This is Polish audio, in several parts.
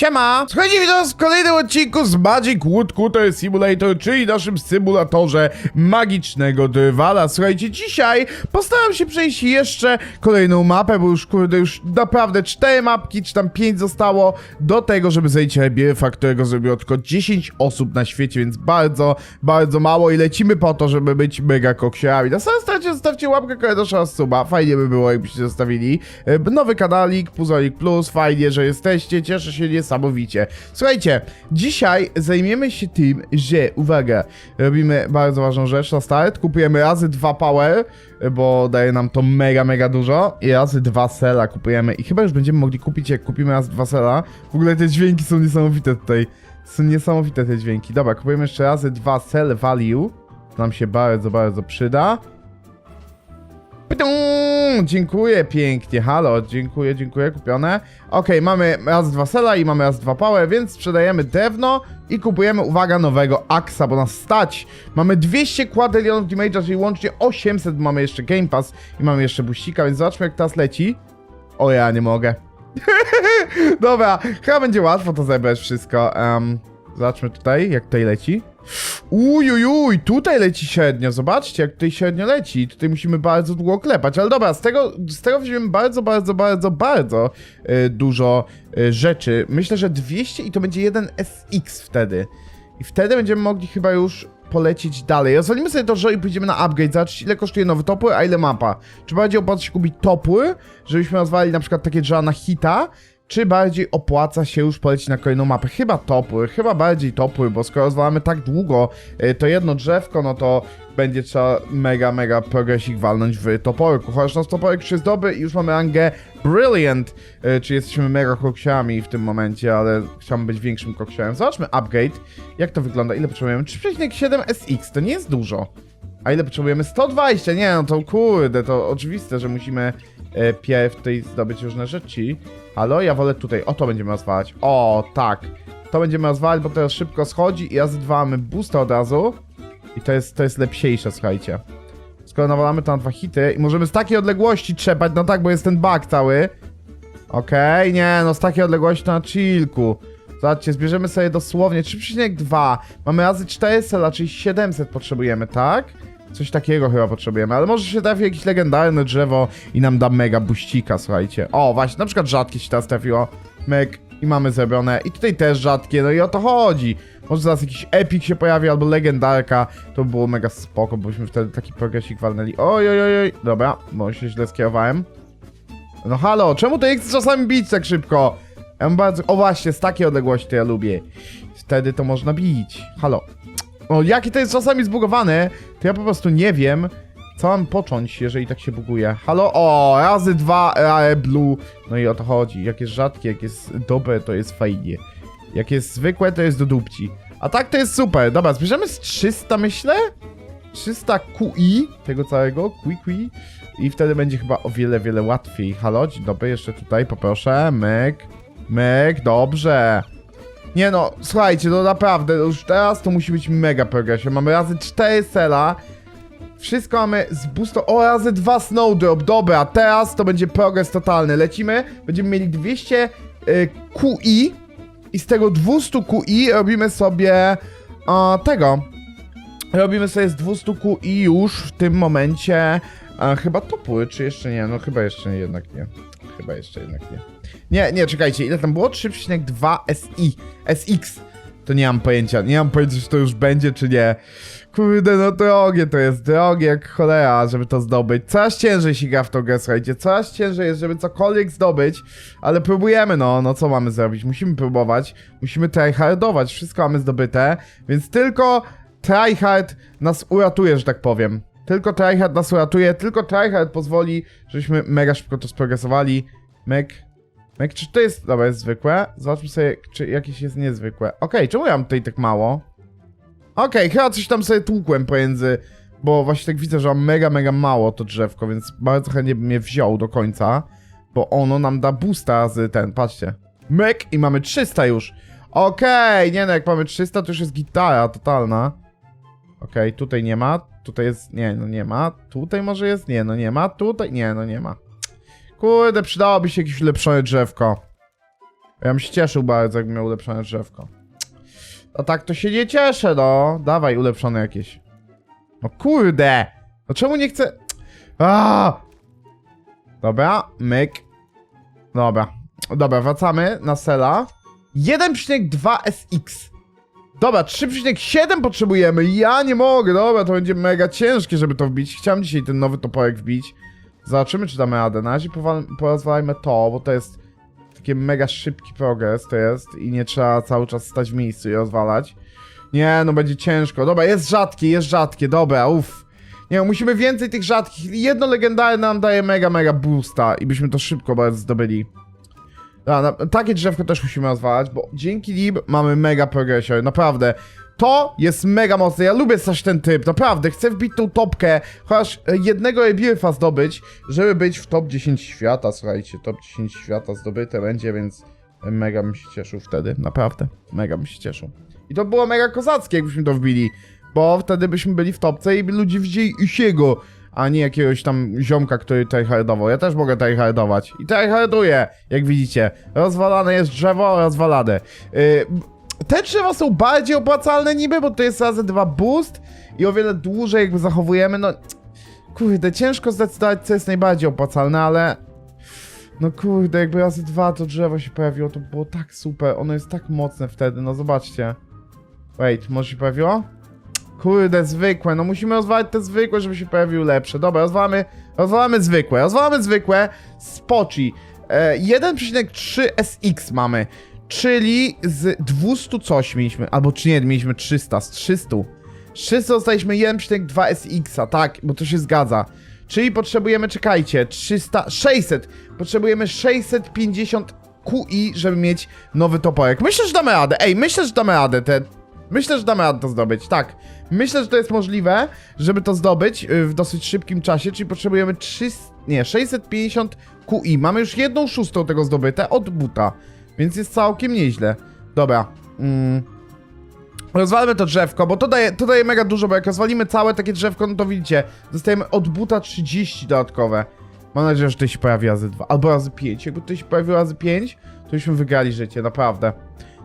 Siema! Słuchajcie, witam was w kolejnym odcinku z Magic Wood Cutter Simulator, czyli naszym symulatorze magicznego drwala. Słuchajcie, dzisiaj postaram się przejść jeszcze kolejną mapę, bo już kurde, już naprawdę cztery mapki, czy tam pięć zostało do tego, żeby zejść Rebirfa, którego zrobiło tylko 10 osób na świecie, więc bardzo, bardzo mało i lecimy po to, żeby być mega koksiarami. Na samym starcie zostawcie łapkę, komentarz oraz suba, fajnie by było, jakbyście zostawili. E, Nowy kanalik, Puzolik Plus, fajnie, że jesteście, cieszę się niesamowicie. Słuchajcie, dzisiaj zajmiemy się tym, że, uwaga, robimy bardzo ważną rzecz na start, kupujemy razy dwa power, bo daje nam to mega, mega dużo i razy dwa sela kupujemy i chyba już będziemy mogli kupić, jak kupimy razy dwa sela. W ogóle te dźwięki są niesamowite tutaj. Są niesamowite te dźwięki. Dobra, kupujemy jeszcze razy dwa sell value. To nam się bardzo, bardzo przyda. Dziękuję pięknie, halo, dziękuję, dziękuję, kupione. Okej, mamy raz dwa sela i mamy raz dwa power, więc sprzedajemy drewno i kupujemy, uwaga, nowego Axa, bo nas stać. Mamy 200 quadrillionów damage'a, czyli łącznie 800, bo mamy jeszcze Game Pass i mamy jeszcze buścika, więc zobaczmy jak teraz leci. O, ja nie mogę. Dobra, chyba będzie łatwo to zebrać wszystko. Um, zobaczmy tutaj, jak tutaj leci. Ujujuj, tutaj leci średnio, zobaczcie jak tutaj średnio leci, tutaj musimy bardzo długo klepać, ale dobra, z tego, z tego weźmiemy bardzo, bardzo, bardzo, bardzo y, dużo y, rzeczy. Myślę, że 200 i to będzie jeden SX wtedy. I wtedy będziemy mogli chyba już polecieć dalej. Rozwalimy sobie to, że i pójdziemy na upgrade, zobaczyć ile kosztuje nowy topór, a ile mapa. Czy bardziej opłaca się kupić topór, żebyśmy rozwalili na przykład takie drzewa na hita, czy bardziej opłaca się już polecić na kolejną mapę? Chyba topór, chyba bardziej topór, bo skoro rozwalamy tak długo y, to jedno drzewko, no to będzie trzeba mega, mega progresik walnąć w toporku. Chociaż nasz toporek już jest dobry i już mamy rangę Brilliant, y, czy jesteśmy mega koksiami w tym momencie, ale chciałbym być większym koksiarem. Zobaczmy upgrade, jak to wygląda, ile potrzebujemy? 3,7 SX, to nie jest dużo. A ile potrzebujemy? 120, nie no to kurde, to oczywiste, że musimy e, pierw tutaj zdobyć różne rzeczy. Halo, ja wolę tutaj, o to będziemy rozwalać. O, tak. To będziemy rozwalać, bo teraz szybko schodzi i razy dwa mamy boosta od razu. I to jest, to jest lepsiejsze, słuchajcie. Skoro nawalamy to na dwa hity i możemy z takiej odległości trzepać, no tak, bo jest ten bug cały. Okej, nie, no z takiej odległości to na chillku. Zobaczcie, zbierzemy sobie dosłownie 3,2. Mamy razy 400, czyli 700 potrzebujemy, tak? Coś takiego chyba potrzebujemy, ale może się trafi jakieś legendarne drzewo i nam da mega buścika, słuchajcie. O, właśnie, na przykład rzadkie się teraz trafiło. Myk i mamy zrobione. I tutaj też rzadkie, no i o to chodzi. Może zaraz jakiś epic się pojawi, albo legendarka. To by było mega spoko, bo byśmy wtedy taki progresik walnęli. Oj, oj, oj, oj. Dobra, bo się źle skierowałem. No halo, czemu to chce czasami bić tak szybko? Ja bardzo... O właśnie, z takiej odległości to ja lubię. Wtedy to można bić. Halo. O, jakie to jest czasami zbugowane, to ja po prostu nie wiem, co mam począć, jeżeli tak się buguje. Halo? O, razy dwa RAE Blue. No i o to chodzi. Jak jest rzadkie, jak jest dobre, to jest fajnie. Jak jest zwykłe, to jest do dupci. A tak to jest super. Dobra, zbierzemy z 300, myślę? 300 QI tego całego, QI, QI. I wtedy będzie chyba o wiele, wiele łatwiej. Halo, dzień dobry, jeszcze tutaj poproszę. Myk, myk, dobrze. Nie no, słuchajcie, no naprawdę, już teraz to musi być mega progresja. Mamy razy 4 sela. Wszystko mamy z boosto... O, razy 2 snowdrop, dobra, teraz to będzie progres totalny. Lecimy, będziemy mieli 200 y, QI i z tego 200 QI robimy sobie a, tego. Robimy sobie z 200 QI już w tym momencie a, chyba topły, czy jeszcze nie? No chyba jeszcze jednak nie. Chyba jeszcze jednak nie. Nie, nie, czekajcie, ile tam było? 3,2 SI, SX. To nie mam pojęcia, nie mam pojęcia, czy to już będzie, czy nie. Kurde, no drogie to jest, drogie jak cholera, żeby to zdobyć. Coraz ciężej się gra w tą grę, słuchajcie, coraz ciężej jest, żeby cokolwiek zdobyć, ale próbujemy, no, no co mamy zrobić? Musimy próbować, musimy tryhardować, wszystko mamy zdobyte, więc tylko tryhard nas uratuje, że tak powiem. Tylko tryhard nas uratuje, tylko tryhard pozwoli, żebyśmy mega szybko to sprogresowali. Mek, Mek, czy to jest... Dobra, jest zwykłe. Zobaczmy sobie, czy jakieś jest niezwykłe. Okej, czemu ja mam tutaj tak mało? Okej, chyba coś tam sobie tłukłem pomiędzy... Bo właśnie tak widzę, że mam mega, mega mało to drzewko, więc bardzo chętnie bym je wziął do końca. Bo ono nam da boosta z ten, patrzcie. Myk i mamy 300 już. Okej, nie no, jak mamy 300 to już jest gitara totalna. Okej, tutaj nie ma, tutaj jest, nie, no nie ma. Tutaj może jest, nie, no nie ma. Tutaj, nie, no nie ma. Kurde, przydałoby się jakieś ulepszone drzewko. Ja bym się cieszył bardzo, jakbym miał ulepszone drzewko. A tak to się nie cieszę, no. Dawaj, ulepszone jakieś. No kurde! No czemu nie chcę... A! Dobra, myk. Dobra. Dobra, wracamy na sela. 1,2 SX. Dobra, 3,7 potrzebujemy. Ja nie mogę, dobra, to będzie mega ciężkie, żeby to wbić. Chciałem dzisiaj ten nowy toporek wbić. Zobaczymy, czy damy radę. Na razie porozwalajmy to, bo to jest taki mega szybki progres to jest i nie trzeba cały czas stać w miejscu i rozwalać. Nie, no będzie ciężko. Dobra, jest rzadkie, jest rzadkie, dobra, uff. Nie, no, musimy więcej tych rzadkich. Jedno legendarne nam daje mega, mega boosta i byśmy to szybko bardzo zdobyli. A, na, takie drzewko też musimy rozwalać, bo dzięki Lib mamy mega progresję, naprawdę. To jest mega mocne, ja lubię też ten typ, naprawdę, chcę wbić tą topkę, chociaż e, jednego Ebirfa zdobyć, żeby być w top 10 świata, słuchajcie, top 10 świata zdobyte będzie, więc mega bym się cieszył wtedy, naprawdę, mega bym się cieszył. I to było mega kozackie, jakbyśmy to wbili, bo wtedy byśmy byli w topce i by ludzie widzieli Isiego, a nie jakiegoś tam ziomka, który tryhardował. Ja też mogę tryhardować. I tryharduję, jak widzicie. Rozwalane jest drzewo, rozwalane. Yy, te drzewa są bardziej opłacalne niby, bo to jest razy dwa boost i o wiele dłużej jakby zachowujemy, no... Kurde, ciężko zdecydować, co jest najbardziej opłacalne, ale... No kurde, jakby razy dwa to drzewo się pojawiło, to było tak super. Ono jest tak mocne wtedy, no zobaczcie. Wait, może się pojawiło? Kurde, zwykłe, no musimy rozwalać te zwykłe, żeby się pojawiły lepsze. Dobra, rozwalamy, rozwalamy zwykłe, rozwalamy zwykłe, spoci. E, 1,3 SX mamy, czyli z 200 coś mieliśmy, albo czy nie, mieliśmy 300, z 300. Z 300 dostaliśmy 1,2 SX-a, tak, bo to się zgadza. Czyli potrzebujemy, czekajcie, 300, 600, potrzebujemy 650 QI, żeby mieć nowy toporek. Myślę, że damy radę, ej, myślę, że damy radę, te Myślę, że damy radę to zdobyć, tak. Myślę, że to jest możliwe, żeby to zdobyć y, w dosyć szybkim czasie, czyli potrzebujemy 300, nie, 650 QI. Mamy już jedną szóstą tego zdobyte od buta, więc jest całkiem nieźle. Dobra. Mm. Rozwalmy to drzewko, bo to daje, to daje mega dużo, bo jak rozwalimy całe takie drzewko, no to widzicie, dostajemy od buta 30 dodatkowe. Mam nadzieję, że to się pojawi razy 2, albo razy 5. Jakby to się pojawiło razy 5, to byśmy wygrali życie, naprawdę.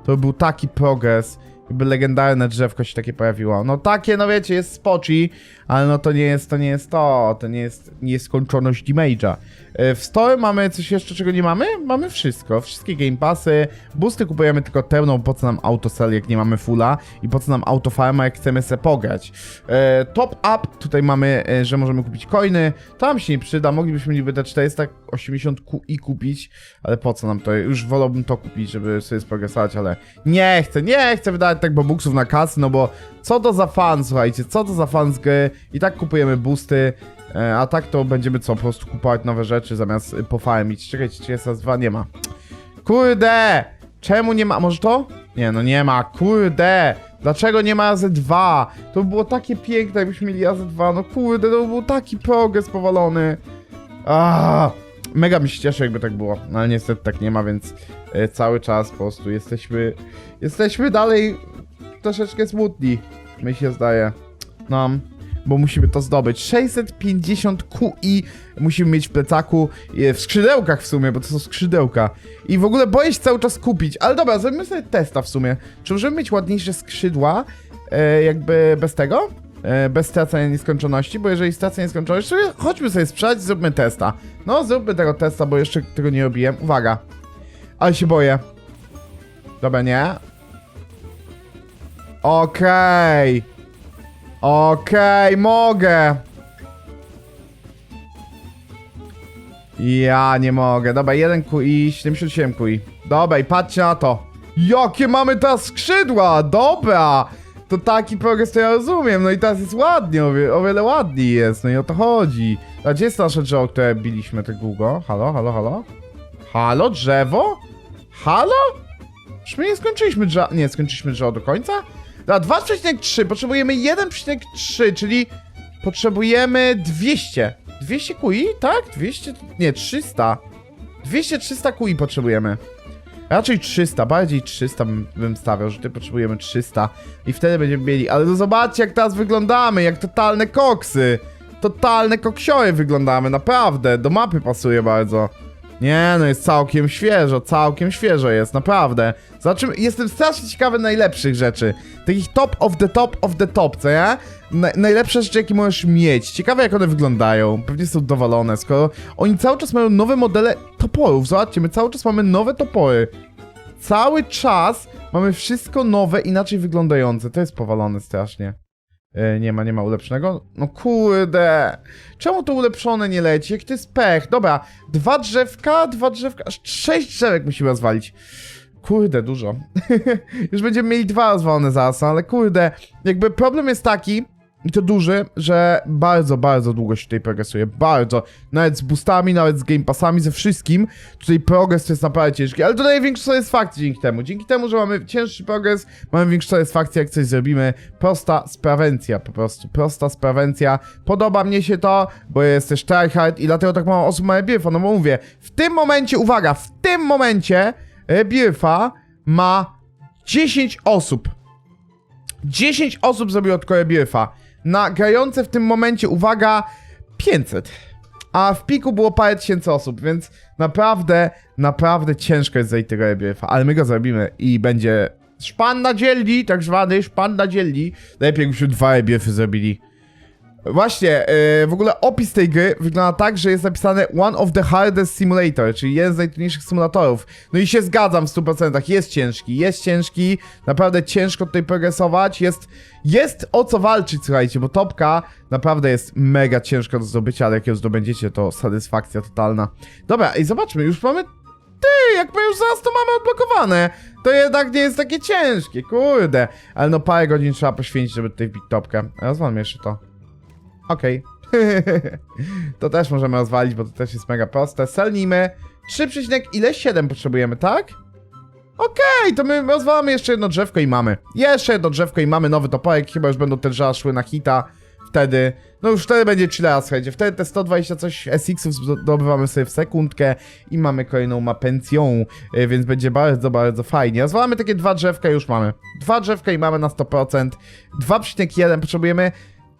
To by był taki progres. Jakby legendarne drzewko się takie pojawiło. No takie, no wiecie, jest spoci, ale no to nie jest, to nie jest to, to nie jest nieskończoność damage'a. E, W store mamy coś jeszcze, czego nie mamy? Mamy wszystko, wszystkie game passy, boosty kupujemy tylko pełną, po co nam autosell, jak nie mamy fulla i po co nam autofarma, jak chcemy se pograć. E, top up, tutaj mamy, e, że możemy kupić coiny, tam się nie przyda, moglibyśmy niby te 480 QI kupić, ale po co nam to, już wolałbym to kupić, żeby sobie sprogresować, ale nie chcę, nie chcę wydawać tak bobuksów na kasy, no bo co to za fan, słuchajcie, co to za fan z gry, i tak kupujemy boosty, e, a tak to będziemy co, po prostu kupować nowe rzeczy zamiast y, pofarmić. Czekajcie, czy jest dwa? Nie ma. Kurde! Czemu nie ma? Może to? Nie, no nie ma, kurde! Dlaczego nie ma razy dwa? To by było takie piękne, jakbyśmy mieli razy dwa, no kurde, to by był taki progres powalony. Ah, mega mi się cieszę, jakby tak było, no ale niestety tak nie ma, więc e, cały czas po prostu jesteśmy, jesteśmy dalej troszeczkę smutni, mi się zdaje. No, bo musimy to zdobyć. 650 QI musimy mieć w plecaku, e, w skrzydełkach w sumie, bo to są skrzydełka. I w ogóle boję się cały czas kupić, ale dobra, zrobimy sobie testa w sumie. Czy możemy mieć ładniejsze skrzydła, e, jakby bez tego? E, bez stracenia nieskończoności, bo jeżeli stracę nieskończoność, to chodźmy sobie sprzedać zróbmy testa. No, zróbmy tego testa, bo jeszcze tego nie robiłem. Uwaga. Ale się boję. Dobra, nie. Okej. Okej, mogę. Ja nie mogę. Dobra, 1 QI, 77 QI. Dobra, i patrzcie na to. Jakie mamy teraz skrzydła! Dobra! To taki progres to ja rozumiem, no i teraz jest ładnie, o, wie, o wiele ładniej jest, no i o to chodzi. A gdzie jest nasze drzewo, które biliśmy tak długo? Halo, halo, halo? Halo, drzewo? Halo? Czy my nie skończyliśmy drzewa? Nie, skończyliśmy drzewo do końca? Da, 2,3, potrzebujemy 1,3, czyli potrzebujemy 200. 200 QI, tak? 200, nie, 300. 200-300 QI potrzebujemy. Raczej 300, bardziej 300 bym, stawiał, że ty potrzebujemy 300 i wtedy będziemy mieli, ale no zobaczcie jak teraz wyglądamy, jak totalne koksy. Totalne koksiory wyglądamy, naprawdę, do mapy pasuje bardzo. Nie, no jest całkiem świeżo, całkiem świeżo jest, naprawdę. Zobaczymy, jestem strasznie ciekawy najlepszych rzeczy. Takich top of the top of the top, co ja? Na, najlepsze rzeczy, jakie możesz mieć. Ciekawe, jak one wyglądają. Pewnie są dowalone, skoro oni cały czas mają nowe modele toporów. Zobaczcie, my cały czas mamy nowe topory. Cały czas mamy wszystko nowe, inaczej wyglądające. To jest powalone strasznie. E, nie ma, nie ma ulepszonego. No kurde. Czemu to ulepszone nie leci? Jak to jest pech? Dobra, dwa drzewka, dwa drzewka, aż sześć drzewek musimy rozwalić. Kurde, dużo. Już będziemy mieli dwa rozwalone zaraz, no ale kurde. Jakby problem jest taki, i to duży, że bardzo, bardzo długo się tutaj progresuje. Bardzo. Nawet z boostami, nawet z game passami, ze wszystkim. Tutaj progres to jest naprawdę ciężki, ale dodaje większą satysfakcję dzięki temu. Dzięki temu, że mamy cięższy progres, mamy większą satysfakcję, jak coś zrobimy. Prosta sprawencja po prostu. Prosta sprawencja. Podoba mnie się to, bo jest też tryhard i dlatego tak mało osób ma Birfa. No bo mówię, w tym momencie, uwaga, w tym momencie Birfa ma 10 osób. 10 osób zrobiło od Korebiefa. Na grające w tym momencie, uwaga, 500. A w piku było parę tysięcy osób, więc naprawdę, naprawdę ciężko jest zejść tego Korebiefa. Ale my go zrobimy i będzie szpan na dzielni, tak zwany szpan na dzielni. Lepiej jakbyśmy dwa Rebiefy zrobili. Właśnie, yy, w ogóle opis tej gry wygląda tak, że jest napisane One of the hardest simulator, czyli jeden z najtrudniejszych symulatorów. No i się zgadzam w 100%, jest ciężki, jest ciężki, naprawdę ciężko tutaj progresować, jest, jest o co walczyć, słuchajcie, bo topka naprawdę jest mega ciężko do zdobycia, ale jak ją zdobędziecie, to satysfakcja totalna. Dobra, i zobaczmy, już mamy ty, jak my już zaraz to mamy odblokowane, to jednak nie jest takie ciężkie, kurde. Ale no parę godzin trzeba poświęcić, żeby tutaj wbić topkę. Rozwalmy jeszcze to. Okej. to też możemy rozwalić, bo to też jest mega proste. Selnijmy 3, ile 7 potrzebujemy, tak? Okej, to my rozwalamy jeszcze jedno drzewko i mamy. Jeszcze jedno drzewko i mamy nowy toporek, chyba już będą te drzewa szły na hita. Wtedy, no już wtedy będzie chillera, słuchajcie. Wtedy te 120 coś SX-ów zdobywamy sobie w sekundkę i mamy kolejną mapencją, y, więc będzie bardzo, bardzo fajnie. Rozwalamy takie dwa drzewka i już mamy. Dwa drzewka i mamy na 100%. 2,1 potrzebujemy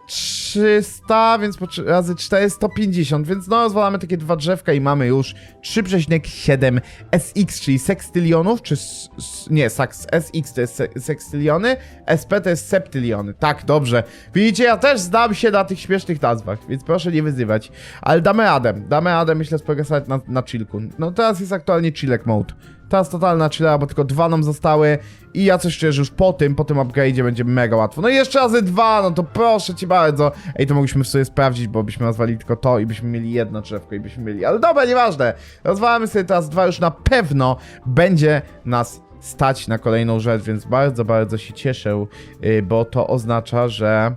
300, więc razy 4, 150, więc no rozwalamy takie dwa drzewka i mamy już 3,7 SX, czyli sekstylionów, czy s, s, nie, saks, SX to jest se, sekstyliony, SP to jest septyliony, tak, dobrze. Widzicie, ja też znam się na tych śmiesznych nazwach, więc proszę nie wyzywać, ale damy radę, damy radę, myślę, sprogresować na, na chillku. No teraz jest aktualnie chillek mode. Teraz totalna chillera, bo tylko dwa nam zostały i ja coś czuję, że już po tym, po tym upgrade'zie będzie mega łatwo. No i jeszcze razy dwa, no to proszę cię bardzo. Ej, to mogliśmy sobie sprawdzić, bo byśmy rozwalili tylko to i byśmy mieli jedno drzewko i byśmy mieli, ale dobra, nieważne. Rozwalamy sobie teraz dwa, już na pewno będzie nas stać na kolejną rzecz, więc bardzo, bardzo się cieszę, yy, bo to oznacza, że,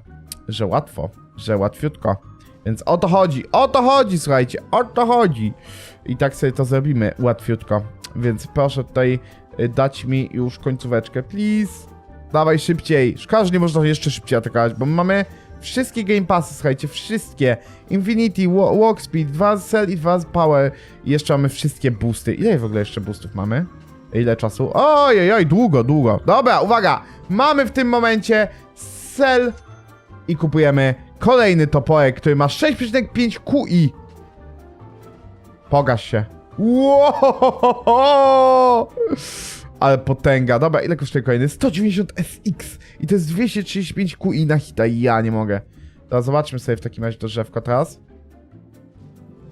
że łatwo, że łatwiutko. Więc o to chodzi, o to chodzi, słuchajcie, o to chodzi. I tak sobie to zrobimy łatwiutko. Więc proszę tutaj y, dać mi już końcóweczkę, please. Dawaj szybciej. Szkoda, że nie można jeszcze szybciej atakować, bo my mamy wszystkie game passy, słuchajcie, wszystkie. Infinity, wa- Walk Speed, 2 z Cell i 2 z Power. I jeszcze mamy wszystkie boosty. Ile w ogóle jeszcze boostów mamy? Ile czasu? Ojej, oj, długo, długo. Dobra, uwaga. Mamy w tym momencie Cell i kupujemy kolejny toporek, który ma 6,5 QI. Pogasz się. Ale potęga. Dobra, ile kosztuje kolejny? 190 SX. I to jest 235 QI na hita. Ja nie mogę. Teraz zobaczmy sobie w takim razie to drzewko teraz.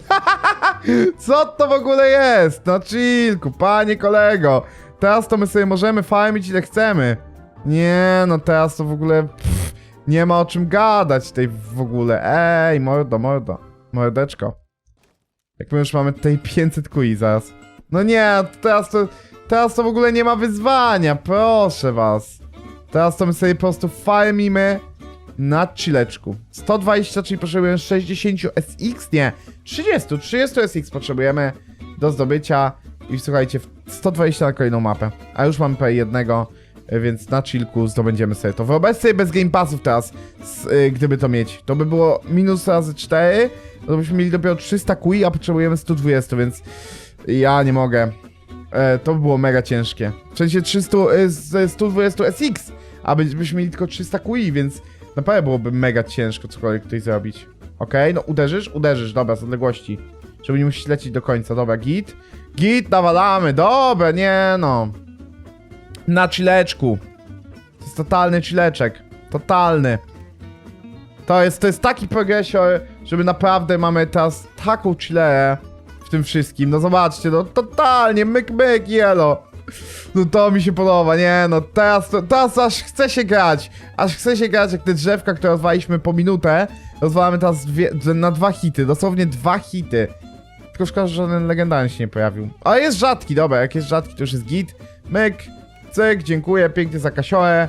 Co to w ogóle jest? Na chillku, panie kolego. Teraz to my sobie możemy farmić ile chcemy. Nie, no teraz to w ogóle... Pff, nie ma o czym gadać tej w ogóle. Ej, mordo, mordo. Mordeczko. Jak my już mamy tutaj 500 kui zaraz. No nie, teraz to, teraz to w ogóle nie ma wyzwania, proszę was. Teraz to my sobie po prostu farmimy na chilleczku. 120, czyli potrzebujemy 60 SX? Nie, 30, 30 SX potrzebujemy do zdobycia. I słuchajcie, 120 na kolejną mapę. A już mamy prawie jednego, y, więc na chillku zdobędziemy sobie to. Wyobraź sobie bez game passów teraz, s- y, gdyby to mieć. To by było minus razy 4, no to byśmy mieli dopiero 300 QI, a potrzebujemy 120, więc ja nie mogę. E, to by było mega ciężkie. W sensie 300, y, z 120 SX, a by- byśmy mieli tylko 300 QI, więc naprawdę byłoby mega ciężko cokolwiek tutaj zrobić. Okej, no uderzysz? Uderzysz, dobra, z odległości. żeby nie musieć lecieć do końca. Dobra, git. Git, nawalamy, dobra, nie no. Na chileczku. To jest totalny chileczek. Totalny. To jest, to jest taki progresor, żeby naprawdę mamy teraz taką chillerę w tym wszystkim. No zobaczcie, no totalnie, myk myk, yellow. No to mi się podoba, nie no, teraz, to, teraz aż chce się grać. Aż chce się grać jak te drzewka, które rozwaliśmy po minutę. Rozwalamy teraz dwie, na dwa hity, dosłownie dwa hity. Tylko szkoda, że żaden legendarny się nie pojawił. Ale jest rzadki, dobra, jak jest rzadki to już jest git. Myk, cyk, dziękuję pięknie za kasioę.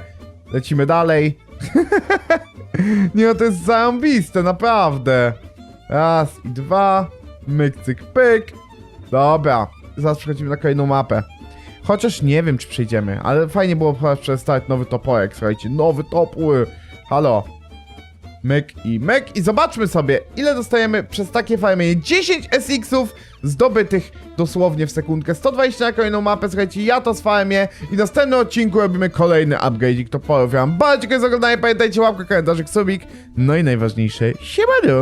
Lecimy dalej. Nie no, to jest zarąbiste, naprawdę. Raz i dwa. Myk, cyk, pyk. Dobra, zaraz przechodzimy na kolejną mapę. Chociaż nie wiem, czy przejdziemy, ale fajnie było przeczytać nowy toporek, słuchajcie, nowy topór. Halo. Myk i myk i zobaczmy sobie, ile dostajemy przez takie farmienie. 10 SX-ów zdobytych dosłownie w sekundkę. 120 na kolejną mapę, słuchajcie, ja to sfarmię i w następnym odcinku robimy kolejny upgrade'ik toporów. Ja wam bardzo dziękuję za oglądanie, pamiętajcie łapkę, komentarzyk, subik, no i najważniejsze, siemanu!